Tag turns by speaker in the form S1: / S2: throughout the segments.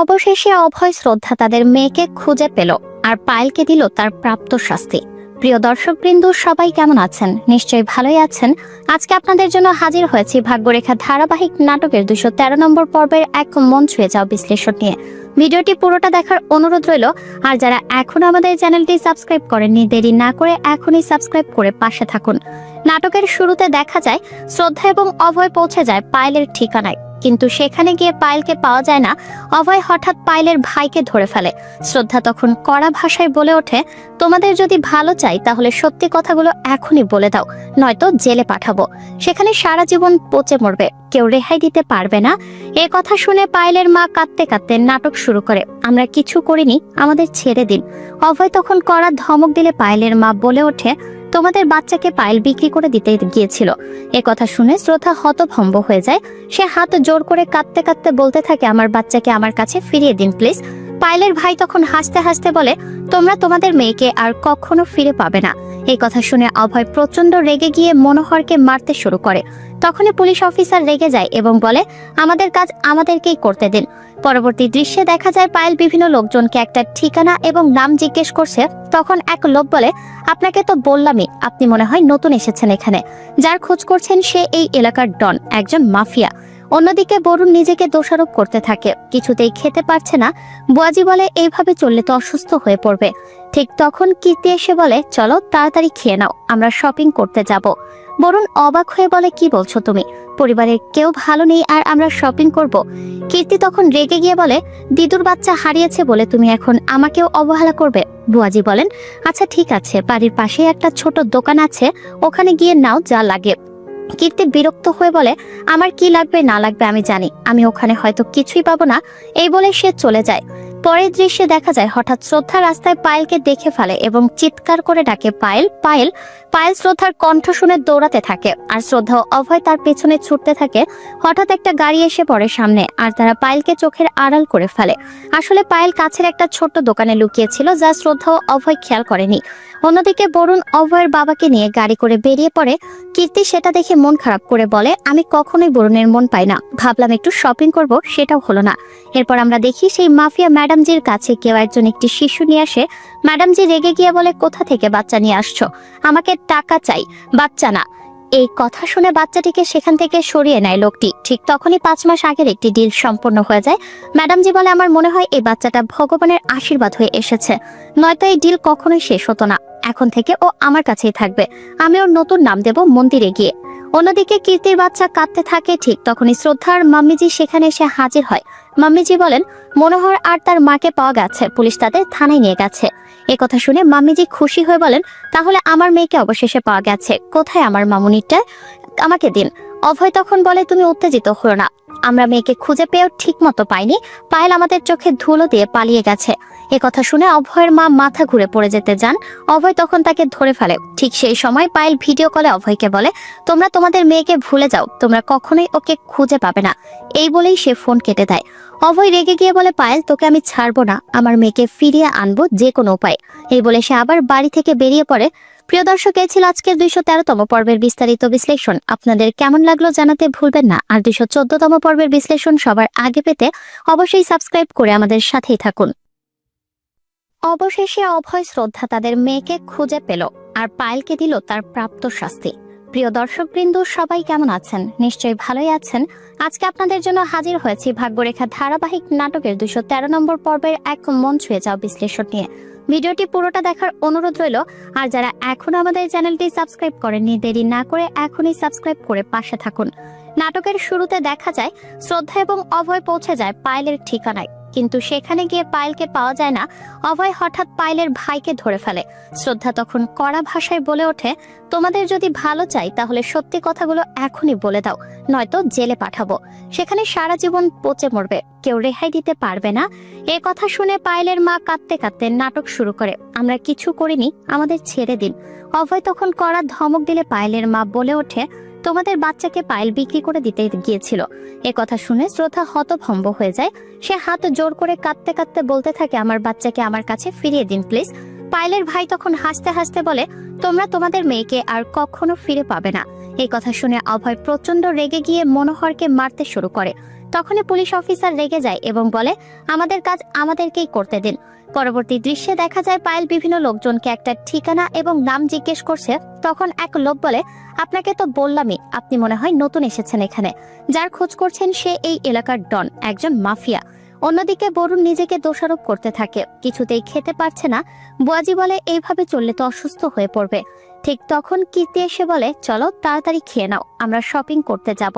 S1: অবশেষে অভয় শ্রদ্ধা তাদের মেয়েকে খুঁজে পেল আর পায়েলকে দিল তার প্রাপ্ত শাস্তি। প্রিয় দর্শকবৃন্দু, সবাই কেমন আছেন? নিশ্চয়ই ভালোই আছেন। আজকে আপনাদের জন্য হাজির হয়েছি ভাগ্যরেখা ধারাবাহিক নাটকের দুশো তেরো নম্বর পর্বের এক মন ছুঁয়ে যাও বিশ্লেষণ নিয়ে। ভিডিওটি পুরোটা দেখার অনুরোধ রইল, আর যারা এখন আমাদের চ্যানেলটি সাবস্ক্রাইব করেননি, দেরি না করে এখনই সাবস্ক্রাইব করে পাশে থাকুন। নাটকের শুরুতে দেখা যায়, শ্রদ্ধা এবং অভয় পৌঁছে যায় পায়েলের ঠিকানায়। কিন্তু সেখানে গিয়ে পায়েলকে পাওয়া যায় না। অভয় হঠাৎ পায়েলের ভাইকে ধরে ফেলে। শ্রদ্ধা তখন কড়া ভাষায় বলে ওঠে, তোমাদের যদি ভালো চাই, তাহলে সত্যি কথাগুলো এখনই বলে দাও, নয়তো জেলে পাঠাবো। সেখানে সারা জীবন পচে মরবে, কেউ রেহাই দিতে পারবে না। এ কথা শুনে পায়েলের মা কাঁদতে কাঁদতে নাটক শুরু করে, আমরা কিছু করিনি, আমাদের ছেড়ে দিন। অভয় তখন কড়া ধমক দিলে পায়েলের মা বলে ওঠে তোমাদের বাচ্চাকে পায়েল বিক্রি করে দিতে গিয়েছিল। এ কথা শুনে শ্রদ্ধা হতভম্ব হয়ে যায়। সে হাত জোর করে কাঁদতে কাঁদতে বলতে থাকে, আমার বাচ্চাকে আমার কাছে ফিরিয়ে দিন, প্লিজ। পায়েলের ভাই তখন হাসতে হাসতে বলে, তোমরা তোমাদের মেয়েকে আর কখনো ফিরে পাবে না। এই কথা শুনে অভয় প্রচণ্ড রেগে গিয়ে মনোহরকে মারতে শুরু করে। তখনই পুলিশ অফিসার রেগে যায় এবং বলে, আমাদের কাজ আমাদেরকেই করতে দিন। পরবর্তী দৃশ্যে দেখা যায় পায়েল বিভিন্ন লোকজনকে একটা ঠিকানা এবং নাম জিজ্ঞেস করছে। তখন এক লোক বলে, আপনাকে তো বললামই, আপনি মনে হয় নতুন এসেছেন এখানে। যার খোঁজ করছেন সে এই এলাকার ডন, একজন মাফিয়া। অন্যদিকে বরুণ নিজেকে দোষারোপ করতে থাকে। কিছুতেই খেতে পারছে না। বুয়াজি বলে, এইভাবে চললে তো অসুস্থ হয়ে পড়বে। ঠিক তখন কীর্তি এসে বলে, চলো, তাড়াতাড়ি খেয়ে নাও, আমরা শপিং করতে যাব। বরুণ অবাক হয়ে বলে, কি বলছো তুমি? পরিবারের কেউ ভালো নেই আর আমরা শপিং করব। কীর্তি তখন রেগে গিয়ে বলে, দিদুর বাচ্চা হারিয়েছে বলে তুমি এখন আমাকেও অবহেলা করবে। বুয়াজি বলেন আচ্ছা ঠিক আছে, বাড়ির পাশেই একটা ছোট দোকান আছে, ওখানে গিয়ে নাও যা লাগে। কীর্তি বিরক্ত হয়ে বলে, আমার কি লাগবে না লাগবে আমি জানি, আমি ওখানে হয়তো কিছুই পাবো না। এই বলে সে চলে যায়। পরের দৃশ্যে দেখা যায়, হঠাৎ শ্রদ্ধা রাস্তায় পায়েলকে দেখে ফেলে এবং চিৎকার করে ডাকে, পায়েল পায়েল। পায়েল শ্রদ্ধার কণ্ঠ শুনে দৌড়াতে থাকে আর শ্রদ্ধা অভয় তার পেছনে ছুটতে থাকে। হঠাৎ একটা গাড়ি এসে পড়ে সামনে আর তারা পায়েলকে চোখের আড়াল করে ফেলে। আসলে পায়েল কাছের একটা ছোট্ট দোকানে লুকিয়েছিল যা শ্রদ্ধা ও অভয় খেয়াল করেনি। অন্যদিকে বরুণ অভয়ের বাবাকে নিয়ে গাড়ি করে বেরিয়ে পড়ে। কীর্তি সেটা দেখে মন খারাপ করে বলে, আমি কখনোই বরুণের মন পাই না। ভাবলাম একটু শপিং করব, সেটাও হলো না। এরপর আমরা দেখি সেই মাফিয়া ম্যাডামজির কাছে কেউ একজন একটি শিশু নিয়ে আসে ম্যাডামজি রেগে গিয়ে বলে, কোথা থেকে বাচ্চা নিয়ে আসছো? আমাকে টাকা চাই, বাচ্চা না। এই কথা শুনে বাচ্চাটিকে সেখান থেকে সরিয়ে নেয় লোকটি। ঠিক তখনই পাঁচ মাস আগের একটি ডিল সম্পন্ন হয়ে যায়। ম্যাডামজি বলে, আমার মনে হয় এই বাচ্চাটা ভগবানের আশীর্বাদ হয়ে এসেছে। নয়তো এই ডিল কখনোই শেষ হতো না। এখন থেকে ও আমার কাছেই থাকবে। আমি ওর নতুন নাম দেব মন্দিরে গিয়ে। অন্যদিকে কীর্তির বাচ্চা কাঁদতে থাকে। ঠিক তখনই শ্রদ্ধার মাম্মিজি সেখানে এসে হাজির হয়। মাম্মিজি বলেন, মনোহর আর তার মাকে পাওয়া গেছে, পুলিশ তাদের থানায় নিয়ে গেছে। এ কথা শুনে মাম্মিজি খুশি হয়ে বলেন, তাহলে আমার মেয়েকে অবশেষে পাওয়া গেছে। কোথায় আমার মামুনিটা? আমাকে দিন। অভয় তখন বলে, তুমি উত্তেজিত হো না। আমরা মেয়েকে খুঁজে পেয়েও ঠিক মতো পাইনি। পায়েল আমাদের চোখে ধুলো দিয়ে পালিয়ে গেছে। এ কথা শুনে অভয়ের মা মাথা ঘুরে পড়ে যেতে যান। অভয় তখন তাকে ধরে ফেলে। ঠিক সেই সময় পায়েল ভিডিও কলে অভয়কে বলে, তোমরা তোমাদের মেয়েকে ভুলে যাও। তোমরা কখনোই ওকে খুঁজে পাবে না। এই বলেই সে ফোন কেটে দেয়। অভয় রেগে গিয়ে বলে, পায়েল, তোকে আমি ছাড়বো না। আমার মেয়েকে ফিরিয়ে আনব যে কোনো উপায়। এই বলে সে আবার বাড়ি থেকে বেরিয়ে পড়ে। প্রিয় দর্শক, এই ছিল আজকের দুইশো তেরোতম পর্বের বিস্তারিত বিশ্লেষণ। আপনাদের কেমন লাগল জানাতে ভুলবেন না। আর দুইশো চোদ্দতম পর্বের বিশ্লেষণ সবার আগে পেতে অবশ্যই সাবস্ক্রাইব করে আমাদের সাথেই থাকুন। অবশেষে অভয় শ্রদ্ধা তাদের মেয়েকে খুঁজে পেল আর পায়েলকে দিল তার প্রাপ্ত শাস্তি। প্রিয় দর্শকবৃন্দু, সবাই কেমন আছেন? নিশ্চয়ই ভালোই আছেন। আজকে আপনাদের জন্য হাজির হয়েছি ভাগ্যরেখা ধারাবাহিক নাটকের দুশো তেরো নম্বর পর্বের এক মন ছুঁয়ে যাও বিশ্লেষণ নিয়ে। ভিডিওটি পুরোটা দেখার অনুরোধ রইল, আর যারা এখন আমাদের চ্যানেলটি সাবস্ক্রাইব করেননি, দেরি না করে এখনই সাবস্ক্রাইব করে পাশে থাকুন। নাটকের শুরুতে দেখা যায়, শ্রদ্ধা এবং অভয় পৌঁছে যায় পায়েলের ঠিকানায়। কিন্তু সেখানে গিয়ে পায়েলকে পাওয়া যায় না। অভয় হঠাৎ পায়েলের ভাইকে ধরে ফেলে। শ্রদ্ধা তখন কড়া ভাষায় বলে ওঠে, তোমাদের যদি ভালো চাই, তাহলে সত্যি কথাগুলো এখনই বলে দাও, নয়তো জেলে পাঠাবো। সেখানে সারা জীবন পচে মরবে, কেউ রেহাই দিতে পারবে না। এ কথা শুনে পায়েলের মা কাঁদতে কাঁদতে নাটক শুরু করে, আমরা কিছু করিনি, আমাদের ছেড়ে দিন। অভয় তখন কড়া ধমক দিলে পায়েলের মা বলে ওঠে তোমাদের বাচ্চাকে পায়েল বিক্রি করে দিতে গিয়েছিল। এ কথা শুনে শ্রদ্ধা হতভম্ব হয়ে যায়। সে হাত জোর করে কাঁদতে কাঁদতে বলতে থাকে, আমার বাচ্চাকে আমার কাছে ফিরিয়ে দিন, প্লিজ। পায়েলের ভাই তখন হাসতে হাসতে বলে, তোমরা তোমাদের মেয়েকে আর কখনো ফিরে পাবে না। এই কথা শুনে অভয় প্রচণ্ড রেগে গিয়ে মনোহরকে মারতে শুরু করে। তখনই পুলিশ অফিসার রেগে যায় এবং বলে, আমাদের কাজ আমাদেরকেই করতে দিন। পরবর্তী দৃশ্যে দেখা যায় পায়েল বিভিন্ন লোকজনকে একটা ঠিকানা এবং নাম জিজ্ঞেস করছে। তখন এক লোক বলে, আপনাকে তো বললামই, আপনি মনে হয় নতুন এসেছেন এখানে। যার খোঁজ করছেন সে এই এলাকার ডন, একজন মাফিয়া। অন্যদিকে বরুণ নিজেকে দোষারোপ করতে থাকে। কিছুতেই খেতে পারছে না। বুয়াজি বলে, এইভাবে চললে তো অসুস্থ হয়ে পড়বে। ঠিক তখন কীর্তি এসে বলে, চলো, তাড়াতাড়ি খেয়ে নাও, আমরা শপিং করতে যাব।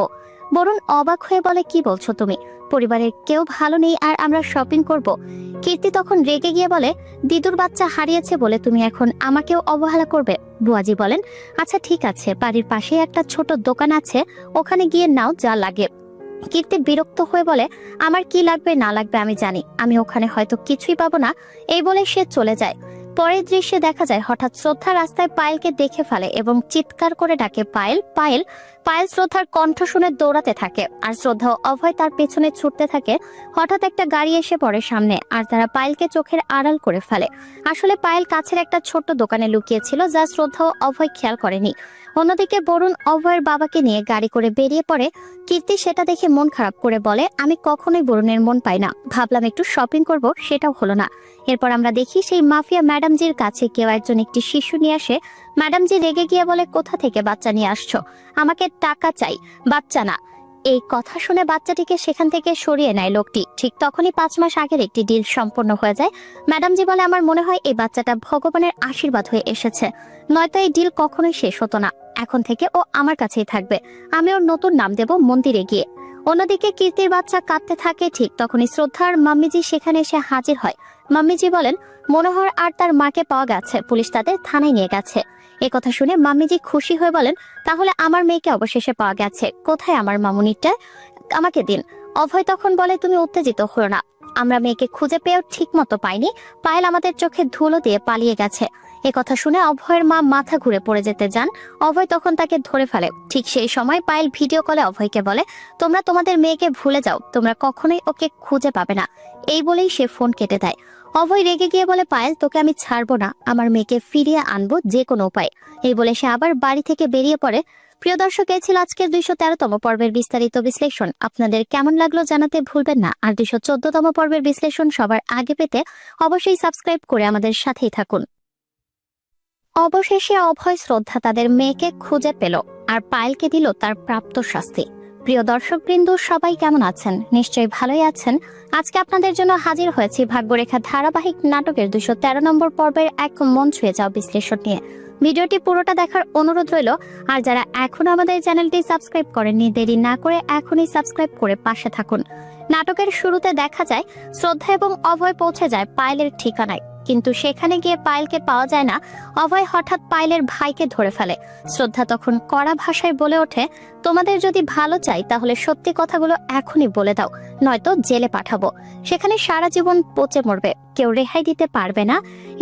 S1: বরুণ অবাক হয়ে বলে, কি বলছো তুমি? পরিবারের কেউ ভালো নেই আর আমরা শপিং করব। কীর্তি তখন রেগে গিয়ে বলে, দিদুর বাচ্চা হারিয়েছে বলে তুমি এখন আমাকেও অবহেলা করবে। বুয়াজি বলেন আচ্ছা ঠিক আছে, বাড়ির পাশে একটা ছোট দোকান আছে, ওখানে গিয়ে নাও যা লাগে। কীর্তি বিরক্ত হয়ে বলে, আমার কি লাগবে না লাগবে আমি জানি, আমি ওখানে হয়তো কিছুই পাবো না। এই বলে সে চলে যায়। পরের দৃশ্যে দেখা যায়, হঠাৎ শ্রদ্ধা রাস্তায় পায়েলকে দেখে ফেলে এবং চিৎকার করে ডাকে, পায়েল পায়েল। পায়েল শ্রদ্ধার কণ্ঠ শুনে দৌড়াতে থাকে আর শ্রদ্ধা অভয় তার পেছনে ছুটতে থাকে। হঠাৎ একটা গাড়ি এসে পড়ে সামনে আর তারা পায়েলকে চোখের আড়াল করে ফেলে। আসলে পায়েল কাছের একটা ছোট্ট দোকানে লুকিয়েছিল যা শ্রদ্ধা অভয় খেয়াল করেনি। অন্যদিকে বরুণ অভয়ের বাবাকে নিয়ে গাড়ি করে বেরিয়ে পড়ে। কীর্তি সেটা দেখে মন খারাপ করে বলে, আমি কখনোই বরুণের মন পাই না। ভাবলাম একটু শপিং করব, সেটাও হলো না। এরপর আমরা দেখি সেই মাফিয়া ম্যাডামজির কাছে কেউ একজন একটি শিশু নিয়ে আসে। ম্যাডামজি রেগে গিয়ে বলে, কোথা থেকে বাচ্চা নিয়ে আসছো? আমাকে টাকা চাই, বাচ্চা না। এই কথা শুনে বাচ্চাটিকে সেখান থেকে সরিয়ে নেয় লোকটি। ঠিক তখনই পাঁচ মাস আগের একটি ডিল সম্পন্ন হয়ে যায়। ম্যাডামজি বলে, আমার মনে হয় এই বাচ্চাটা ভগবানের আশীর্বাদ হয়ে এসেছে। নয়তো এই ডিল কখনোই শেষ হতো না। এখন থেকে ও আমার কাছেই থাকবে। আমি ওর নতুন নাম দেব মন্দিরে গিয়ে। অন্যদিকে কীর্তির বাচ্চা কাঁদতে থাকে, ঠিক তখনই শ্রদ্ধার মাম্মিজি সেখানে এসে হাজির হয়। মাম্মিজি বলেন, মনোহর আর তার মাকে পাওয়া গেছে। পুলিশ তাদের থানায় নিয়ে গেছে। এ কথা শুনে মাম্মিজি খুশি হয়ে বলেন, তাহলে আমার মেয়েকে অবশেষে পাওয়া গেছে। কোথায় আমার মামুনিটা? আমাকে দিন। অভয় তখন বলে, তুমি উত্তেজিত হো না। আমরা মেয়েকে খুঁজে পেয়েও ঠিক মতো পাইনি। পায়েল আমাদের চোখে ধুলো দিয়ে পালিয়ে গেছে। এ কথা শুনে অভয়ের মা মাথা ঘুরে পড়ে যেতে যান। অভয় তখন তাকে ধরে ফেলে। ঠিক সেই সময় পায়েল ভিডিও কলে অভয়কে বলে, তোমরা তোমাদের মেয়েকে ভুলে যাও। তোমরা কখনোই ওকে খুঁজে পাবে না। এই বলেই সে ফোন কেটে দেয়। অভয় রেগে গিয়ে বলে, পায়েল, তোকে আমি ছাড়বো না। আমার মেয়েকে ফিরিয়ে আনব যে কোনো উপায়। এই বলে সে আবার বাড়ি থেকে বেরিয়ে পড়ে। প্রিয় দর্শক, এই ছিল আজকের দুইশো তেরোতম পর্বের বিস্তারিত বিশ্লেষণ। আপনাদের কেমন লাগল জানাতে ভুলবেন না। আর দুইশো চোদ্দতম পর্বের বিশ্লেষণ সবার আগে পেতে অবশ্যই সাবস্ক্রাইব করে আমাদের সাথেই থাকুন। অবশেষে অভয় শ্রদ্ধা তাদের মেয়েকে খুঁজে পেল আর পায়েলকে দিল তার প্রাপ্ত শাস্তি। প্রিয় দর্শকবৃন্দ, সবাই কেমন আছেন? নিশ্চয়ই ভালোই আছেন। আজকে আপনাদের জন্য হাজির হয়েছি ভাগ্যরেখা ধারাবাহিক নাটকের দুশো তেরো নম্বর পর্বের এক মন ছুঁয়ে যাও বিশ্লেষণ নিয়ে। ভিডিওটি পুরোটা দেখার অনুরোধ রইল, আর যারা এখনও আমাদের চ্যানেলটি সাবস্ক্রাইব করেননি, দেরি না করে এখনই সাবস্ক্রাইব করে পাশে থাকুন। নাটকের শুরুতে দেখা যায়, শ্রদ্ধা এবং অভয় পৌঁছে যায় পায়েলের ঠিকানায়। কিন্তু সেখানে গিয়ে পায়েলকে পাওয়া যায় না। অভয় হঠাৎ পায়েলের ভাইকে ধরে ফেলে। শ্রদ্ধা তখন কড়া ভাষায় বলে ওঠে, তোমাদের যদি ভালো চাই, তাহলে সত্যি কথাগুলো এখনই বলে দাও, নয়তো জেলে পাঠাবো। সেখানে সারা জীবন পচে মরবে, কেউ রেহাই দিতে পারবে না।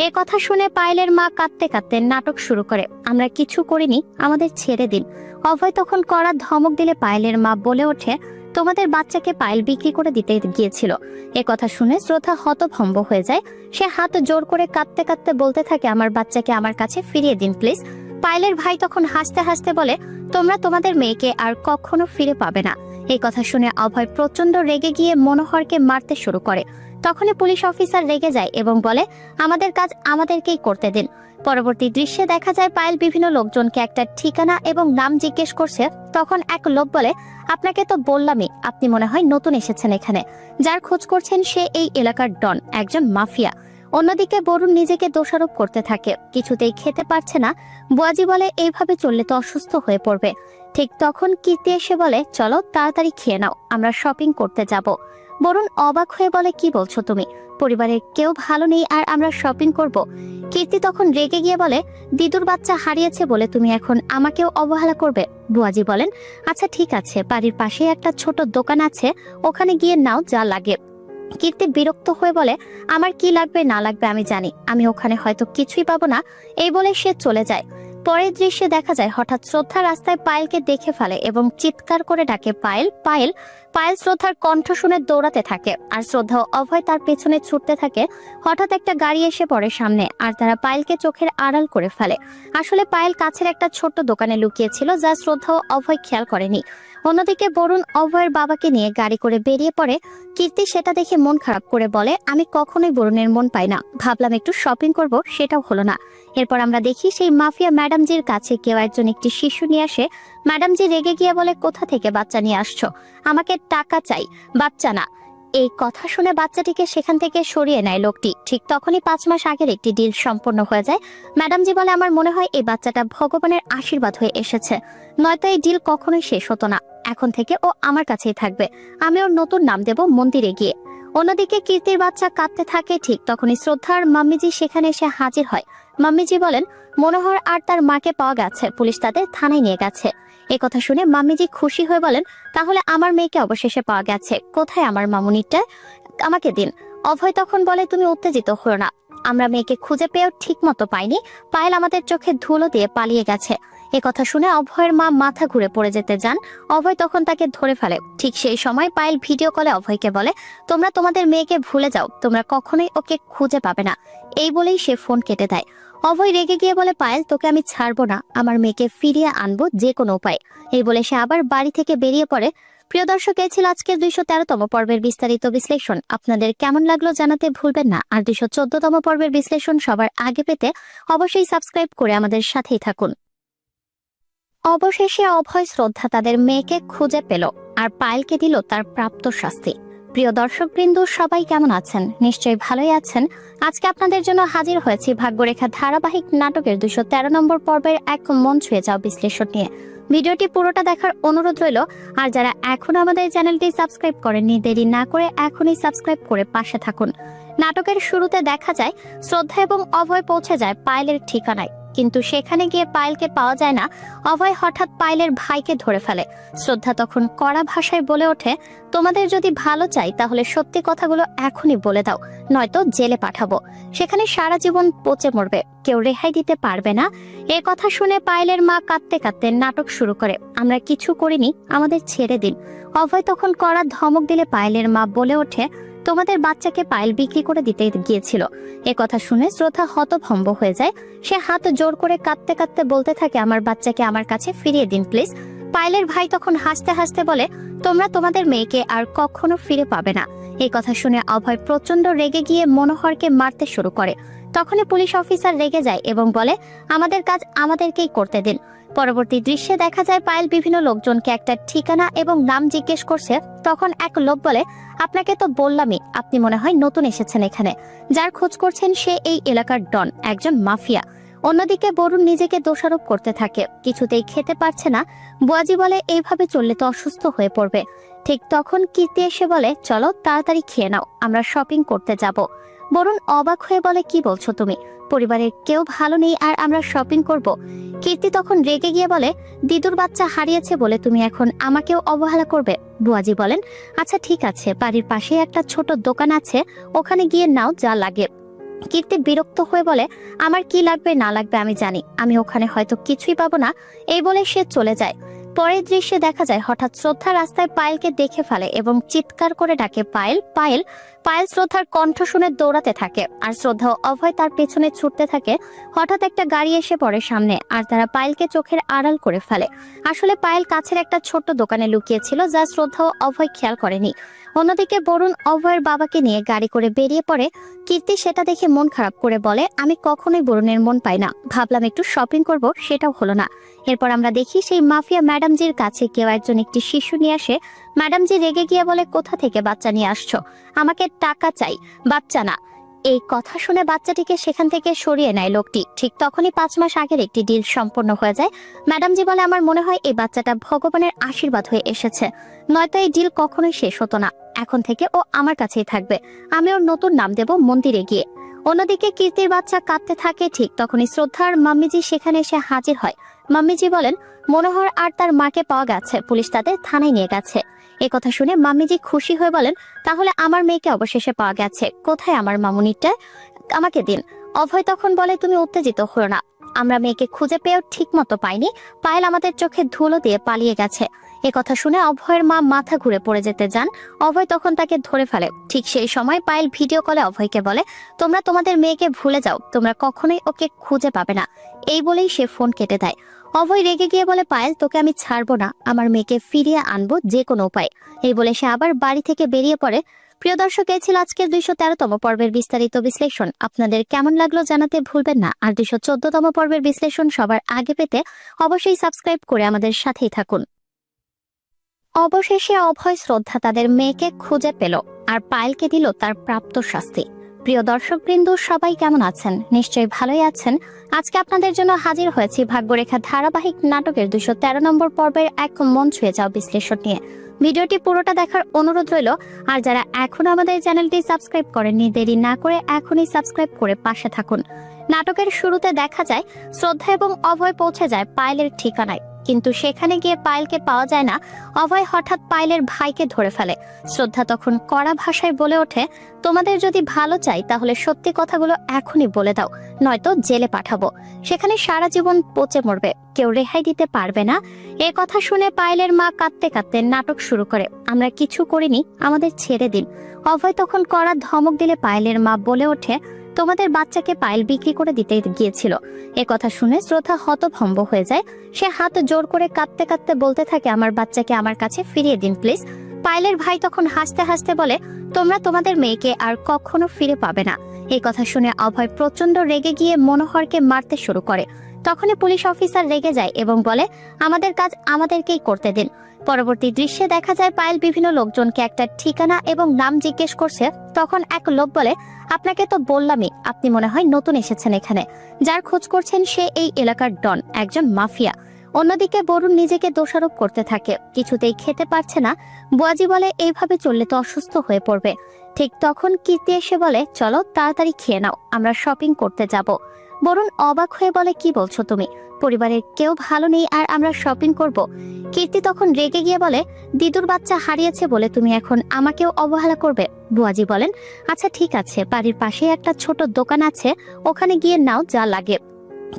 S1: এ কথা শুনে পায়েলের মা কাঁদতে কাঁদতে নাটক শুরু করে, আমরা কিছু করিনি, আমাদের ছেড়ে দিন। অভয় তখন কড়া ধমক দিলে পায়েলের মা বলে ওঠে তোমাদের বাচ্চাকে পায়েল বিক্রি করে দিতে গিয়েছিল। এ কথা শুনে শ্রদ্ধা হতভম্ব হয়ে যায়। সে হাত জোর করে কাঁদতে কাঁদতে বলতে থাকে, আমার বাচ্চাকে আমার কাছে ফিরিয়ে দিন, প্লিজ। পায়েলের ভাই তখন হাসতে হাসতে বলে, তোমরা তোমাদের মেয়েকে আর কখনো ফিরে পাবে না। এই কথা শুনে অভয় প্রচণ্ড রেগে গিয়ে মনোহরকে মারতে শুরু করে। তখনই পুলিশ অফিসার রেগে যায় এবং বলে, আমাদের কাজ আমাদেরকেই করতে দিন। পরবর্তী দৃশ্যে দেখা যায় পায়েল বিভিন্ন লোকজনকে একটা ঠিকানা এবং নাম জিজ্ঞেস করছে। তখন এক লোক বলে, আপনাকে তো বললামই, আপনি মনে হয় নতুন এসেছেন এখানে। যার খোঁজ করছেন সে এই এলাকার ডন, একজন মাফিয়া। অন্যদিকে বরুণ নিজেকে দোষারোপ করতে থাকে। কিছুতেই খেতে পারছে না। বুয়াজি বলে, এইভাবে চললে তো অসুস্থ হয়ে পড়বে। ঠিক তখন কীর্তি এসে বলে, চলো, তাড়াতাড়ি খেয়ে নাও, আমরা শপিং করতে যাব। বরুণ অবাক হয়ে বলে, কি বলছো তুমি? পরিবারের কেউ ভালো নেই আর আমরা শপিং করব। কীর্তি তখন রেগে গিয়ে বলে, দিদুর বাচ্চা হারিয়েছে বলে তুমি এখন আমাকেও অবহেলা করবে। বুয়াজি বলেন আচ্ছা ঠিক আছে, বাড়ির পাশে একটা ছোট দোকান আছে, ওখানে গিয়ে নাও যা লাগে। কীর্তি বিরক্ত হয়ে বলে, আমার কি লাগবে, না লাগবে আমি জানি, আমি ওখানে হয়তো কিছুই পাবো না। এই বলে সে চলে যায়। পরের দৃশ্যে দেখা যায়, হঠাৎ শ্রদ্ধা রাস্তায় পায়েলকে দেখে ফেলে এবং চিৎকার করে ডাকে, পায়েল পায়েল। পায়েল শ্রদ্ধার কণ্ঠ শুনে দৌড়াতে থাকে, আর শ্রদ্ধা অভয় তার পেছনে ছুটতে থাকে। হঠাৎ একটা গাড়ি এসে পড়ে সামনে, আর তারা পায়েলকে চোখের আড়াল করে ফেলে। আসলে পায়েল কাছের একটা ছোট্ট দোকানে লুকিয়েছিল, যা শ্রদ্ধা অভয় খেয়াল করেনি। অন্যদিকে বরুণ অভয়ের বাবাকে নিয়ে গাড়ি করে বেরিয়ে পড়ে। কীর্তি সেটা দেখে মন খারাপ করে বলে, আমি কখনোই বরুণের মন পাই না। ভাবলাম একটু শপিং করব, সেটাও হলো না। এরপর আমরা দেখি সেই মাফিয়া ম্যাডামজির কাছে কেউ একজন একটি শিশু নিয়ে আসে। ম্যাডামজি রেগে গিয়ে বলে, কোথা থেকে বাচ্চা নিয়ে আসছো? আমাকে টাকা চাই, বাচ্চা না। এই কথা শুনে বাচ্চাটিকে সেখান থেকে সরিয়ে নেয় লোকটি। ঠিক তখনই পাঁচ মাস আগের একটি ডিল সম্পন্ন হয়ে যায়। ম্যাডামজি বলে, আমার মনে হয় এই বাচ্চাটা ভগবানের আশীর্বাদ হয়ে এসেছে। নয়তো এই ডিল কখনোই শেষ হতো না। এখন থেকে ও আমার কাছেই থাকবে। আমি ওর নতুন নাম দেব মন্দিরে গিয়ে। অন্যদিকে কীর্তির বাচ্চা কাঁদতে থাকে, ঠিক তখনই শ্রদ্ধার মাম্মিজি সেখানে এসে হাজির হয়। মাম্মিজি বলেন, মনোহর আর তার মাকে পাওয়া গেছে। পুলিশ তাদের থানায় নিয়ে গেছে। এ কথা শুনে মাম্মিজি খুশি হয়ে বলেন, তাহলে আমার মেয়েকে অবশেষে পাওয়া গেছে। কোথায় আমার মামুনিটা? আমাকে দিন। অভয় তখন বলে, তুমি উত্তেজিত হো না। আমরা মেয়েকে খুঁজে পেয়েও ঠিক মতো পাইনি। পায়েল আমাদের চোখে ধুলো দিয়ে পালিয়ে গেছে। এ কথা শুনে অভয়ের মা মাথা ঘুরে পড়ে যেতে যান। অভয় তখন তাকে ধরে ফেলে। ঠিক সেই সময় পায়েল ভিডিও কলে অভয়কে বলে, তোমরা তোমাদের মেয়েকে ভুলে যাও। তোমরা কখনোই ওকে খুঁজে পাবে না। এই বলেই সে ফোন কেটে দেয়। অভয় রেগে গিয়ে বলে, পায়েল, তোকে আমি ছাড়বো না। আমার মেয়েকে ফিরিয়ে আনব যে কোনো উপায়। এই বলে সে আবার বাড়ি থেকে বেরিয়ে পড়ে। প্রিয় দর্শক, এই ছিল আজকের দুইশো তেরোতম পর্বের বিস্তারিত বিশ্লেষণ। আপনাদের কেমন লাগল জানাতে ভুলবেন না। আর দুইশো চোদ্দতম পর্বের বিশ্লেষণ সবার আগে পেতে অবশ্যই সাবস্ক্রাইব করে আমাদের সাথেই থাকুন। অবশেষে অভয় শ্রদ্ধা তাদের মেয়েকে খুঁজে পেল আর পায়েলকে দিল তার প্রাপ্ত শাস্তি। প্রিয় দর্শকবৃন্দ, সবাই কেমন আছেন? নিশ্চয়ই ভালোই আছেন। আজকে আপনাদের জন্য হাজির হয়েছি ভাগ্যরেখা ধারাবাহিক নাটকের দুশো তেরো নম্বর পর্বের এক মন ছুঁয়ে যাওয়া বিশ্লেষণ নিয়ে। ভিডিওটি পুরোটা দেখার অনুরোধ রইল, আর যারা এখন আমাদের চ্যানেলটি সাবস্ক্রাইব করেননি, দেরি না করে এখনই সাবস্ক্রাইব করে পাশে থাকুন। নাটকের শুরুতে দেখা যায়, শ্রদ্ধা এবং অভয় পৌঁছে যায় পায়েলের ঠিকানায়। কিন্তু সেখানে গিয়ে পায়েলকে পাওয়া যায় না। অভয় হঠাৎ পায়েলের ভাইকে ধরে ফেলে। শ্রদ্ধা তখন কড়া ভাষায় বলে ওঠে, তোমাদের যদি ভালো চাই, তাহলে সত্যি কথাগুলো এখনই বলে দাও, নয়তো জেলে পাঠাবো। সেখানে সারা জীবন পচে মরবে, কেউ রেহাই দিতে পারবে না। এ কথা শুনে পায়েলের মা কাঁদতে কাঁদতে নাটক শুরু করে, আমরা কিছু করিনি, আমাদের ছেড়ে দিন। অভয় তখন কড়া ধমক দিলে পায়েলের মা বলে ওঠে তোমাদের বাচ্চাকে পায়েল বিক্রি করে দিতে গিয়েছিল। এ কথা শুনে শ্রদ্ধা হতভম্ব হয়ে যায়। সে হাত জোর করে কাঁদতে কাঁদতে বলতে থাকে, আমার বাচ্চাকে আমার কাছে ফিরিয়ে দিন, প্লিজ। পায়েলের ভাই তখন হাসতে হাসতে বলে, তোমরা তোমাদের মেয়েকে আর কখনো ফিরে পাবে না। এই কথা শুনে অভয় প্রচণ্ড রেগে গিয়ে মনোহরকে মারতে শুরু করে। তখনই পুলিশ অফিসার রেগে যায় এবং বলে, আমাদের কাজ আমাদেরকেই করতে দিন। পরবর্তী দৃশ্যে দেখা যায় পায়েল বিভিন্ন লোকজনকে একটা ঠিকানা এবং নাম জিজ্ঞেস করছে। তখন এক লোক বলে, আপনাকে তো বললামই, আপনি মনে হয় নতুন এসেছেন এখানে। যার খোঁজ করছেন সে এই এলাকার ডন, একজন মাফিয়া। অন্যদিকে বরুণ নিজেকে দোষারোপ করতে থাকে। কিছুতেই খেতে পারছে না। বুয়াজি বলে, এইভাবে চললে তো অসুস্থ হয়ে পড়বে। ঠিক তখন কীর্তি এসে বলে, চলো, তাড়াতাড়ি খেয়ে নাও, আমরা শপিং করতে যাব। বরুণ অবাক হয়ে বলে, কি বলছো তুমি? পরিবারের কেউ ভালো নেই আর আমরা শপিং করব। কীর্তি তখন রেগে গিয়ে বলে, দিদুর বাচ্চা হারিয়েছে বলে তুমি এখন আমাকেও অবহেলা করবে। বুয়াজি বলেন আচ্ছা ঠিক আছে, বাড়ির পাশে একটা ছোট দোকান আছে, ওখানে গিয়ে নাও যা লাগে। কীর্তি বিরক্ত হয়ে বলে, আমার কি লাগবে না লাগবে আমি জানি, আমি ওখানে হয়তো কিছুই পাবো না। এই বলে সে চলে যায়। পরের দৃশ্যে দেখা যায় হঠাৎ শ্রদ্ধা রাস্তায় পায়েলকে দেখে ফেলে এবং চিৎকার করে ডাকে পায়েল পায়েল। পায়েল শ্রদ্ধার কণ্ঠ শুনে দৌড়াতে থাকে আর শ্রদ্ধা অভয় তার পেছনে ছুটতে থাকে। হঠাৎ একটা গাড়ি এসে পড়ে সামনে আর তারা পায়েলকে চোখের আড়াল করে ফেলে। আসলে পায়েল কাছের একটা ছোট্ট দোকানে লুকিয়েছিল যা শ্রদ্ধা অভয় খেয়াল করেনি। অন্যদিকে বরুণ অভয়ের বাবাকে নিয়ে গাড়ি করে বেরিয়ে পড়ে। কীর্তি সেটা দেখে মন খারাপ করে বলে, আমি কখনোই বরুণের মন পাই না। ভাবলাম একটু শপিং করব, সেটাও হলো না। এরপর আমরা দেখি সেই মাফিয়া ম্যাডামজির কাছে কেউ একজন একটি শিশু নিয়ে আসে। ম্যাডামজি রেগে গিয়ে বলে, কোথা থেকে বাচ্চা নিয়ে আসছো? আমাকে টাকা চাই, বাচ্চা না। এই কথা শুনে বাচ্চাটিকে সেখান থেকে সরিয়ে নেয় লোকটি। ঠিক তখনই পাঁচ মাস আগের একটি ডিল সম্পন্ন হয়ে যায়। ম্যাডামজি বলে, আমার মনে হয় এই বাচ্চাটা ভগবানের আশীর্বাদ হয়ে এসেছে। নয়তো এই ডিল কখনোই শেষ হতো না। এখন থেকে ও আমার কাছেই থাকবে। আমি ওর নতুন নাম দেব মন্দিরে গিয়ে। অন্যদিকে কীর্তির বাচ্চা কাঁদতে থাকে, ঠিক তখনই শ্রদ্ধার মাম্মিজি সেখানে এসে হাজির হয়। মাম্মিজি বলেন, মনোহর আর তার মাকে পাওয়া গেছে। পুলিশ তাদের থানায় নিয়ে গেছে। এ কথা শুনে মাম্মিজি খুশি হয়ে বলেন, তাহলে আমার মেয়েকে অবশেষে পাওয়া গেছে। কোথায় আমার মামুনিটা? আমাকে দিন। অভয় তখন বলে, তুমি উত্তেজিত হও না। আমরা মেয়েকে খুঁজে পেয়েও ঠিক মতো পাইনি। পায়েল আমাদের চোখে ধুলো দিয়ে পালিয়ে গেছে। এ কথা শুনে অভয়ের মা মাথা ঘুরে পড়ে যেতে যান। অভয় তখন তাকে ধরে ফেলে। ঠিক সেই সময় পায়েল ভিডিও কলে অভয়কে বলে, তোমরা তোমাদের মেয়েকে ভুলে যাও। তোমরা কখনোই ওকে খুঁজে পাবে না। এই বলেই সে ফোন কেটে দেয়। অভয় রেগে গিয়ে বলে, পায়েল, তোকে আমি ছাড়বো না। আমার মেয়েকে ফিরিয়ে আনব যে কোনো উপায়। এই বলে সে আবার বাড়ি থেকে বেরিয়ে পড়ে। প্রিয় দর্শক, এই ছিল আজকের দুইশো তেরোতম পর্বের বিস্তারিত বিশ্লেষণ। আপনাদের কেমন লাগল জানাতে ভুলবেন না। আর দুইশো চোদ্দতম পর্বের বিশ্লেষণ সবার আগে পেতে অবশ্যই সাবস্ক্রাইব করে আমাদের সাথেই থাকুন। অবশেষে অভয় শ্রদ্ধা তাদের মেয়েকে খুঁজে পেল আর পায়েলকে দিল তার প্রাপ্ত শাস্তি। প্রিয় দর্শকবৃন্দ, সবাই কেমন আছেন? নিশ্চয়ই ভালোই আছেন। আজকে আপনাদের জন্য হাজির হয়েছি ভাগ্যরেখা ধারাবাহিক নাটকের দুশো তেরো নম্বর পর্বের এক মন ছুঁয়ে যাও বিশ্লেষণ নিয়ে। ভিডিওটি পুরোটা দেখার অনুরোধ রইল, আর যারা এখনও আমাদের চ্যানেলটি সাবস্ক্রাইব করেননি, দেরি না করে এখনই সাবস্ক্রাইব করে পাশে থাকুন। নাটকের শুরুতে দেখা যায়, শ্রদ্ধা এবং অভয় পৌঁছে যায় পায়েলের ঠিকানায়। কিন্তু সেখানে গিয়ে পায়েলকে পাওয়া যায় না। অভয় হঠাৎ পায়েলের ভাইকে ধরে ফেলে। শ্রদ্ধা তখন কড়া ভাষায় বলে ওঠে, তোমাদের যদি ভালো চাই, তাহলে সত্যি কথাগুলো এখনই বলে দাও, নয়তো জেলে পাঠাবো। সেখানে সারা জীবন পচে মরবে, কেউ রেহাই দিতে পারবে না। এ কথা শুনে পায়েলের মা কাঁদতে কাঁদতে নাটক শুরু করে, আমরা কিছু করিনি, আমাদের ছেড়ে দিন। অভয় তখন কড়া ধমক দিলে পায়েলের মা বলে ওঠে তোমাদের বাচ্চাকে পায়েল বিক্রি করে দিতে গিয়েছিল। এ কথা শুনে শ্রদ্ধা হতভম্ব হয়ে যায়। সে হাত জোর করে কাঁদতে কাঁদতে বলতে থাকে, আমার বাচ্চাকে আমার কাছে ফিরিয়ে দিন, প্লিজ। পায়েলের ভাই তখন হাসতে হাসতে বলে, তোমরা তোমাদের মেয়েকে আর কখনো ফিরে পাবে না। এই কথা শুনে অভয় প্রচণ্ড রেগে গিয়ে মনোহরকে মারতে শুরু করে। তখনই পুলিশ অফিসার রেগে যায় এবং বলে, আমাদের কাজ আমাদেরকেই করতে দিন। পরবর্তী দৃশ্যে দেখা যায় পায়েল বিভিন্ন লোকজনকে একটা ঠিকানা এবং নাম জিজ্ঞেস করছে। তখন এক লোক বলে, আপনাকে তো বললামই, আপনি মনে হয় নতুন এসেছেন এখানে। যার খোঁজ করছেন সে এই এলাকার ডন, একজন মাফিয়া। অন্যদিকে বরুণ নিজেকে দোষারোপ করতে থাকে, কিছুতেই খেতে পারছে না। বুয়াজি বলে, এইভাবে চললে তো অসুস্থ হয়ে পড়বে। ঠিক তখন কীর্তি এসে বলে, চলো, তাড়াতাড়ি খেয়ে নাও, আমরা শপিং করতে যাব। বরুণ অবাক হয়ে বলে, কি বলছো তুমি? পরিবারের কেউ ভালো নেই আর আমরা শপিং করব। কীর্তি তখন রেগে গিয়ে বলে, দিদুর বাচ্চা হারিয়েছে বলে তুমি এখন আমাকেও অবহেলা করবে। বুয়াজি বলেন আচ্ছা ঠিক আছে, বাড়ির পাশেই একটা ছোট দোকান আছে, ওখানে গিয়ে নাও যা লাগে।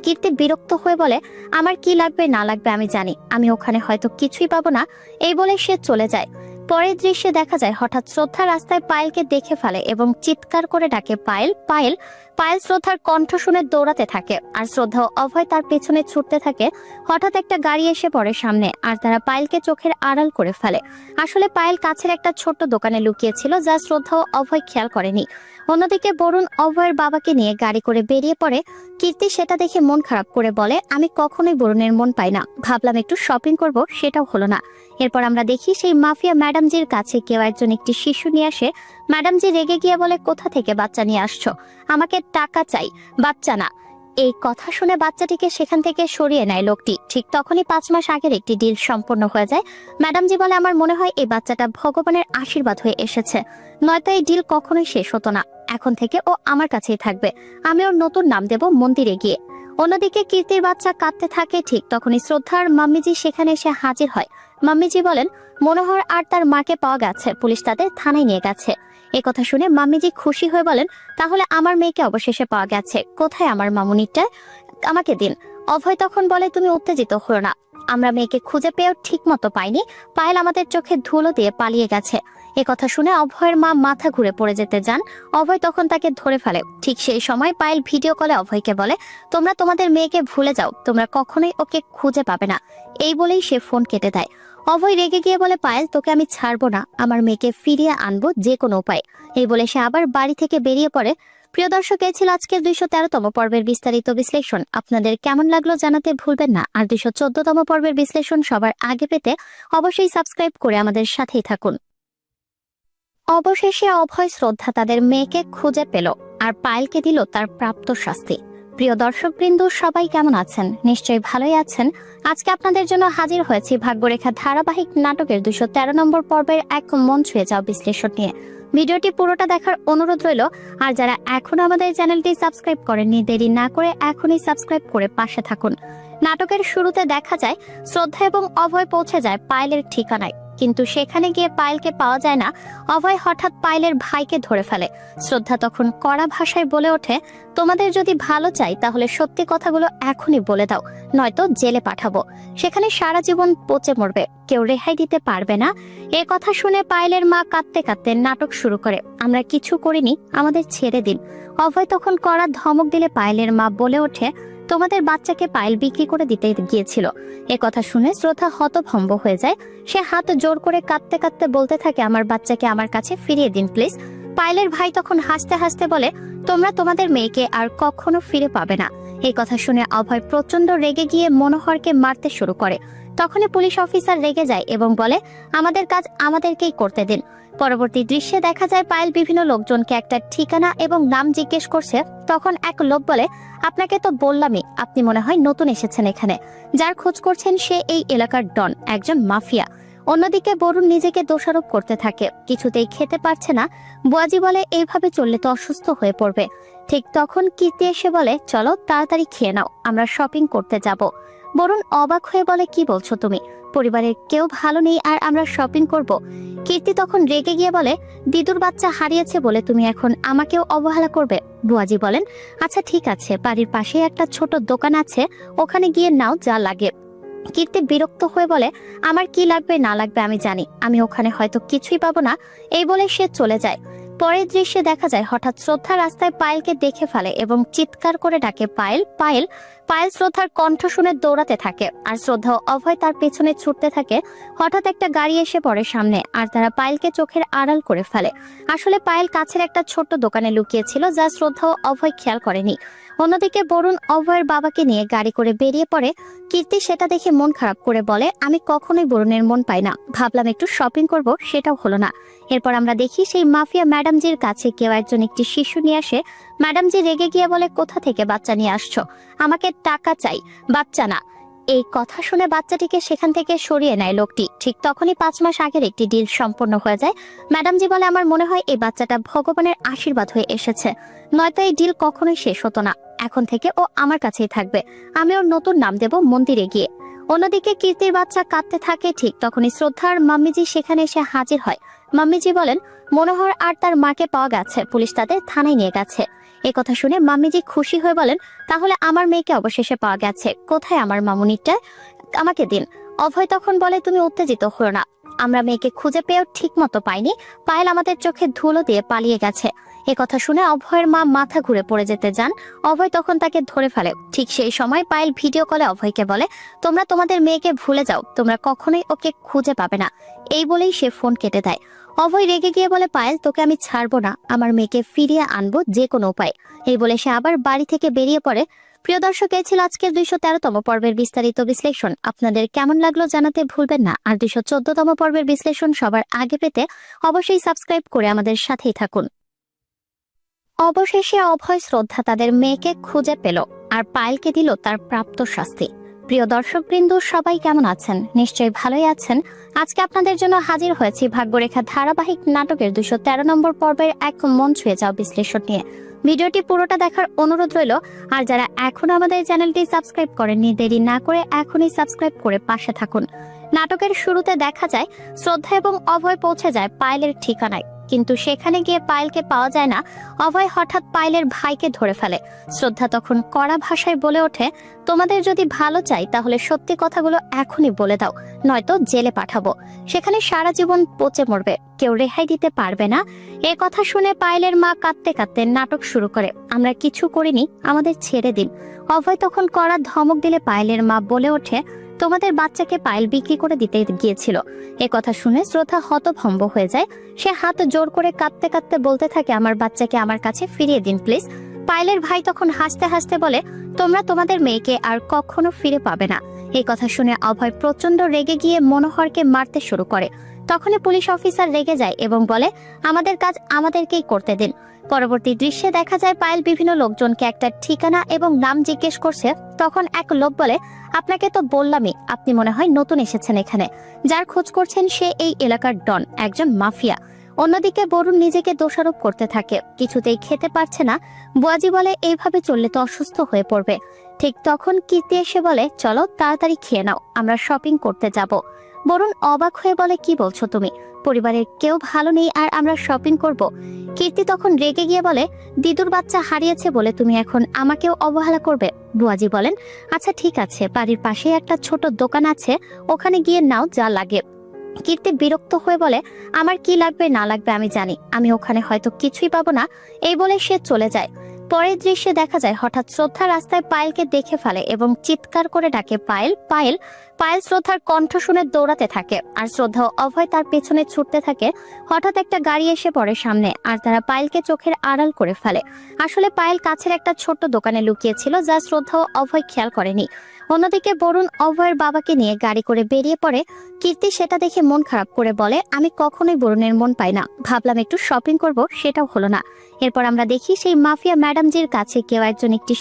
S1: কীর্তি বিরক্ত হয়ে বলে, আমার কি লাগবে না লাগবে আমি জানি, আমি ওখানে হয়তো কিছুই পাবো না। এই বলে সে চলে যায়। পরের দৃশ্যে দেখা যায়, হঠাৎ শ্রদ্ধা রাস্তায় পায়েলকে দেখে ফেলে এবং চিৎকার করে ডাকে, পায়েল পায়েল পায়েল শ্রদ্ধার কণ্ঠ শুনে দৌড়াতে থাকে, আর শ্রদ্ধা অভয় তার পেছনে ছুটতে থাকে। হঠাৎ একটা গাড়ি এসে পড়ে সামনে, আর তারা পায়েলকে চোখের আড়াল করে ফেলে। আসলে পায়েল কাছের একটা ছোট্ট দোকানে লুকিয়েছিল, যা শ্রদ্ধা অভয় খেয়াল করেনি। অন্যদিকে বরুণ অভয়ের বাবাকে নিয়ে গাড়ি করে বেরিয়ে পড়ে। কীর্তি সেটা দেখে মন খারাপ করে বলে, আমি কখনোই বরুণের মন পাই না। ভাবলাম একটু শপিং করব, সেটাও হলো না। এরপর আমরা দেখি সেই মাফিয়া ম্যাডামজির কাছে কেউ একজন একটি শিশু নিয়ে আসে ম্যাডামজি রেগে গিয়ে বলে, কোথা থেকে বাচ্চা নিয়ে আসছো? আমাকে টাকা চাই, বাচ্চা না। এই কথা শুনে বাচ্চাটিকে সেখান থেকে সরিয়ে নেয় লোকটি। ঠিক তখনই পাঁচ মাস আগের একটি ডিল সম্পন্ন হয়ে যায়। ম্যাডামজি বলে, আমার মনে হয় এই বাচ্চাটা ভগবানের আশীর্বাদ হয়ে এসেছে। নয়তো এই ডিল কখনোই শেষ হতো না। এখন থেকে ও আমার কাছেই থাকবে। আমি ওর নতুন নাম দেব মন্দিরে গিয়ে। অন্যদিকে কীর্তির বাচ্চা কাঁদতে থাকে, ঠিক তখনই শ্রদ্ধার মাম্মিজি সেখানে এসে হাজির হয়। মাম্মিজি বলেন, মনোহর আর তার মাকে পাওয়া গেছে। পুলিশ তাদের থানায় নিয়ে গেছে। এ কথা শুনে মাম্মিজি খুশি হয়ে বলেন, তাহলে আমার মেয়েকে অবশেষে পাওয়া গেছে। কোথায় আমার মামুনিটা? আমাকে দিন। অভয় তখন বলে, তুমি উত্তেজিত হো না। আমরা মেয়েকে খুঁজে পেয়েও ঠিক মতো পাইনি। পায়েল আমাদের চোখে ধুলো দিয়ে পালিয়ে গেছে। এ কথা শুনে অভয়ের মা মাথা ঘুরে পড়ে যেতে যান। অভয় তখন তাকে ধরে ফেলে। ঠিক সেই সময় পায়েল ভিডিও কলে অভয়কে বলে, তোমরা তোমাদের মেয়েকে ভুলে যাও। তোমরা কখনোই ওকে খুঁজে পাবে না। এই বলেই সে ফোন কেটে দেয়। অভয় রেগে গিয়ে বলে, পায়েল, তোকে আমি ছাড়বো না। আমার মেয়েকে ফিরিয়ে আনব যে কোনো উপায়। এই বলে সে আবার বাড়ি থেকে বেরিয়ে পড়ে। প্রিয় দর্শক, এই ছিল আজকের দুইশো তেরোতম পর্বের বিস্তারিত বিশ্লেষণ। আপনাদের কেমন লাগল জানাতে ভুলবেন না। আর দুইশো চোদ্দতম পর্বের বিশ্লেষণ সবার আগে পেতে অবশ্যই সাবস্ক্রাইব করে আমাদের সাথেই থাকুন। অবশেষে অভয় শ্রদ্ধা তাদের মেয়েকে খুঁজে পেল আর পায়েলকে দিল তার প্রাপ্ত শাস্তি। প্রিয় দর্শকবৃন্দ, সবাই কেমন আছেন? নিশ্চয়ই ভালোই আছেন। আজকে আপনাদের জন্য হাজির হয়েছি ভাগ্যরেখা ধারাবাহিক নাটকের দুশো তেরো নম্বর পর্বের এক মন ছুঁয়ে যাওয়া বিশ্লেষণ নিয়ে। ভিডিওটি পুরোটা দেখার অনুরোধ রইল, আর যারা এখনও আমাদের চ্যানেলটি সাবস্ক্রাইব করেননি, দেরি না করে এখনই সাবস্ক্রাইব করে পাশে থাকুন। নাটকের শুরুতে দেখা যায়, শ্রদ্ধা এবং অভয় পৌঁছে যায় পায়েলের ঠিকানায়। কিন্তু সেখানে গিয়ে পায়েলকে পাওয়া যায় না। অভয় হঠাৎ পায়েলের ভাইকে ধরে ফেলে। শ্রদ্ধা তখন কড়া ভাষায় বলে ওঠে, তোমাদের যদি ভালো চাই, তাহলে সত্যি কথাগুলো এখনই বলে দাও, নয়তো জেলে পাঠাবো। সেখানে সারা জীবন পচে মরবে, কেউ রেহাই দিতে পারবে না। এ কথা শুনে পায়েলের মা কাঁদতে কাঁদতে নাটক শুরু করে, আমরা কিছু করিনি, আমাদের ছেড়ে দিন। অভয় তখন কড়া ধমক দিলে পায়েলের মা বলে ওঠে তোমাদের বাচ্চাকে পায়েল বিক্রি করে দিতে গিয়েছিল। এ কথা শুনে শ্রদ্ধা হতভম্ব হয়ে যায়। সে হাত জোর করে কাঁদতে কাঁদতে বলতে থাকে, আমার বাচ্চাকে আমার কাছে ফিরিয়ে দিন, প্লিজ। পায়েলের ভাই তখন হাসতে হাসতে বলে, তোমরা তোমাদের মেয়েকে আর কখনো ফিরে পাবে না। এই কথা শুনে অভয় প্রচণ্ড রেগে গিয়ে মনোহরকে মারতে শুরু করে। তখনই পুলিশ অফিসার রেগে যায় এবং বলে, আমাদের কাজ আমাদেরকেই করতে দিন। পরবর্তী দৃশ্যে দেখা যায় পায়েল বিভিন্ন লোকজনকে একটা ঠিকানা এবং নাম জিজ্ঞেস করছে। তখন এক লোক বলে, আপনাকে তো বললামই, আপনি মনে হয় নতুন এসেছেন এখানে। যার খোঁজ করছেন সে এই এলাকার ডন, একজন মাফিয়া। অন্যদিকে বরুণ নিজেকে দোষারোপ করতে থাকে। কিছুতেই খেতে পারছে না। বুয়াজি বলে, এইভাবে চললে তো অসুস্থ হয়ে পড়বে। ঠিক তখন কীর্তি এসে বলে, চলো, তাড়াতাড়ি খেয়ে নাও, আমরা শপিং করতে যাব। বরুণ অবাক হয়ে বলে, কি বলছো তুমি? পরিবারের কেউ ভালো নেই আর আমরা শপিং করব। কীর্তি তখন রেগে গিয়ে বলে, দিদুর বাচ্চা হারিয়েছে বলে তুমি এখন আমাকেও অবহেলা করবে। বুয়াজি বলেন আচ্ছা ঠিক আছে, বাড়ির পাশে একটা ছোট দোকান আছে, ওখানে গিয়ে নাও যা লাগে। কীর্তি বিরক্ত হয়ে বলে, আমার কি লাগবে না লাগবে আমি জানি, আমি ওখানে হয়তো কিছুই পাবো না। এই বলে সে চলে যায়। পরের দৃশ্যে দেখা যায়, হঠাৎ শ্রদ্ধা রাস্তায় পায়েলকে দেখে ফেলে এবং চিৎকার করে ডাকে, পায়েল পায়েল পায়েল শ্রদ্ধার কণ্ঠ শুনে দৌড়াতে থাকে, আর শ্রদ্ধা অভয় তার পেছনে ছুটতে থাকে। হঠাৎ একটা গাড়ি এসে পড়ে সামনে, আর তারা পায়েলকে চোখের আড়াল করে ফেলে। আসলে পায়েল কাছের একটা ছোট্ট দোকানে লুকিয়েছিল, যা শ্রদ্ধা অভয় খেয়াল করেনি। অন্যদিকে বরুণ অভয়ের বাবাকে নিয়ে গাড়ি করে বেরিয়ে পড়ে। কীর্তি সেটা দেখে মন খারাপ করে বলে, আমি কখনোই বরুণের মন পাই না। ভাবলাম একটু শপিং করব, সেটাও হলো না। এরপর আমরা দেখি সেই মাফিয়া ম্যাডামজির কাছে কেউ একজন একটি শিশু নিয়ে আসে ম্যাডামজি রেগে গিয়ে বলে, কোথা থেকে বাচ্চা নিয়ে আসছো? আমাকে টাকা চাই, বাচ্চা না। এই কথা শুনে বাচ্চাটিকে সেখান থেকে সরিয়ে নেয় লোকটি। ঠিক তখনই পাঁচ মাস আগের একটি ডিল সম্পন্ন হয়ে যায়। ম্যাডামজি বলে, আমার মনে হয় এই বাচ্চাটা ভগবানের আশীর্বাদ হয়ে এসেছে। নয়তো এই ডিল কখনোই শেষ হতো না। এখন থেকে ও আমার কাছেই থাকবে। আমি ওর নতুন নাম দেব মন্দিরে গিয়ে। অন্যদিকে কীর্তির বাচ্চা কাঁদতে থাকে। ঠিক তখনই শ্রদ্ধার মাম্মিজি সেখানে এসে হাজির হয়। মাম্মিজি বলেন, মনোহর আর তার মাকে পাওয়া গেছে। পুলিশ তাদের থানায় নিয়ে গেছে। এ কথা শুনে মাম্মিজি খুশি হয়ে বলেন, তাহলে আমার মেয়েকে অবশেষে পাওয়া গেছে। কোথায় আমার মামুনিটা? আমাকে দিন। অভয় তখন বলে, তুমি উত্তেজিত হো না। আমরা মেয়েকে খুঁজে পেয়েও ঠিক মতো পাইনি। পায়েল আমাদের চোখে ধুলো দিয়ে পালিয়ে গেছে। এ কথা শুনে অভয়ের মা মাথা ঘুরে পড়ে যেতে যান। অভয় তখন তাকে ধরে ফেলে। ঠিক সেই সময় পায়েল ভিডিও কলে অভয়কে বলে, তোমরা তোমাদের মেয়েকে ভুলে যাও। তোমরা কখনোই ওকে খুঁজে পাবে না। এই বলেই সে ফোন কেটে দেয়। অভয় রেগে গিয়ে বলে, পায়েল, তোকে আমি ছাড়বো না। আমার মেয়েকে ফিরিয়ে আনব যে কোনো উপায়। এই বলে সে আবার বাড়ি থেকে বেরিয়ে পড়ে। প্রিয় দর্শক, এই ছিল আজকের দুইশো তেরোতম পর্বের বিস্তারিত বিশ্লেষণ। আপনাদের কেমন লাগল জানাতে ভুলবেন না। আর দুইশো চোদ্দতম পর্বের বিশ্লেষণ সবার আগে পেতে অবশ্যই সাবস্ক্রাইব করে আমাদের সাথেই থাকুন। অবশেষে অভয় শ্রদ্ধা তাদের মেয়েকে খুঁজে পেল আর পায়েলকে দিল তার প্রাপ্ত শাস্তি। প্রিয় দর্শকবৃন্দ, সবাই কেমন আছেন? নিশ্চয়ই ভালোই আছেন। আজকে আপনাদের জন্য হাজির হয়েছি ভাগ্যরেখা ধারাবাহিক নাটকের দুশো তেরো নম্বর পর্বের এক মন ছুঁয়ে যাওয়া বিশ্লেষণ নিয়ে। ভিডিওটি পুরোটা দেখার অনুরোধ রইল, আর যারা এখনও আমাদের চ্যানেলটি সাবস্ক্রাইব করেননি, দেরি না করে এখনই সাবস্ক্রাইব করে পাশে থাকুন। নাটকের শুরুতে দেখা যায়, শ্রদ্ধা এবং অভয় পৌঁছে যায় পায়েলের ঠিকানায়। কিন্তু সেখানে গিয়ে পায়েলকে পাওয়া যায় না। অভয় হঠাৎ পায়েলের ভাইকে ধরে ফেলে। শ্রদ্ধা তখন কড়া ভাষায় বলে ওঠে, তোমাদের যদি ভালো চাই, তাহলে সত্যি কথাগুলো এখনই বলে দাও, নয়তো জেলে পাঠাবো। সেখানে সারা জীবন পচে মরবে, কেউ রেহাই দিতে পারবে না। এ কথা শুনে পায়েলের মা কাঁদতে কাঁদতে নাটক শুরু করে, আমরা কিছু করিনি, আমাদের ছেড়ে দিন। অভয় তখন কড়া ধমক দিলে পায়েলের মা বলে ওঠে তোমাদের বাচ্চাকে পায়েল বিক্রি করে দিতে গিয়েছিল। এ কথা শুনে শ্রদ্ধা হতভম্ব হয়ে যায়। সে হাত জোর করে কাঁদতে কাঁদতে বলতে থাকে, আমার বাচ্চাকে আমার কাছে ফিরিয়ে দিন, প্লিজ। পায়েলের ভাই তখন হাসতে হাসতে বলে, তোমরা তোমাদের মেয়েকে আর কখনো ফিরে পাবে না। এই কথা শুনে অভয় প্রচণ্ড রেগে গিয়ে মনোহরকে মারতে শুরু করে। তখনই পুলিশ অফিসার রেগে যায় এবং বলে, আমাদের কাজ আমাদেরকেই করতে দিন। পরবর্তী দৃশ্যে দেখা যায় পায়েল বিভিন্ন লোকজনকে একটা ঠিকানা এবং নাম জিজ্ঞেস করছে। তখন এক লোক বলে, আপনাকে তো বললামই, আপনি মনে হয় নতুন এসেছেন এখানে। যার খোঁজ করছেন সে এই এলাকার ডন, একজন মাফিয়া। অন্যদিকে বরুণ নিজেকে দোষারোপ করতে থাকে, কিছুতেই খেতে পারছে না। বুয়াজি বলে, এইভাবে চললে তো অসুস্থ হয়ে পড়বে। ঠিক তখন কীর্তি এসে বলে, চলো, তাড়াতাড়ি খেয়ে নাও, আমরা শপিং করতে যাব। বরুণ অবাক হয়ে বলে, কি বলছো তুমি? পরিবারের কেউ ভালো নেই আর আমরা শপিং করব। কীর্তি তখন রেগে গিয়ে বলে, দিদুর বাচ্চা হারিয়েছে বলে তুমি এখন আমাকেও অবহেলা করবে? বুয়াজি বলেন আচ্ছা ঠিক আছে, বাড়ির পাশে একটা ছোট দোকান আছে, ওখানে গিয়ে নাও যা লাগে। কীর্তি বিরক্ত হয়ে বলে, আমার কি লাগবে না লাগবে আমি জানি, আমি ওখানে হয়তো কিছুই পাবো না। এই বলে সে চলে যায়। পরের দৃশ্যে দেখা যায়, হঠাৎ শ্রদ্ধা রাস্তায় পায়েলকে দেখে ফেলে এবং চিৎকার করে ডাকে পায়েল পায়েল পায়েল শ্রদ্ধার কণ্ঠ শুনে দৌড়াতে থাকে আর শ্রদ্ধা অভয় তার পেছনে ছুটতে থাকে। হঠাৎ একটা গাড়ি এসে পড়ে সামনে আর তারা পায়েলকে চোখের আড়াল করে ফেলে। আসলে পায়েল কাছের একটা ছোট্ট দোকানে লুকিয়েছিল যা শ্রদ্ধা অভয় খেয়াল করেনি। অন্যদিকে বরুণ অভয়ের বাবাকে নিয়ে গাড়ি করে বেরিয়ে পড়ে। কীর্তি সেটা দেখে মন খারাপ করে বলে, আমি কখনোই বরুণের মন পাই না। ভাবলাম একটু শপিং করব, সেটাও হলো না। এরপর আমরা দেখি সেই মাফিয়া ম্যাডামজির কাছে কেউ একজন একটি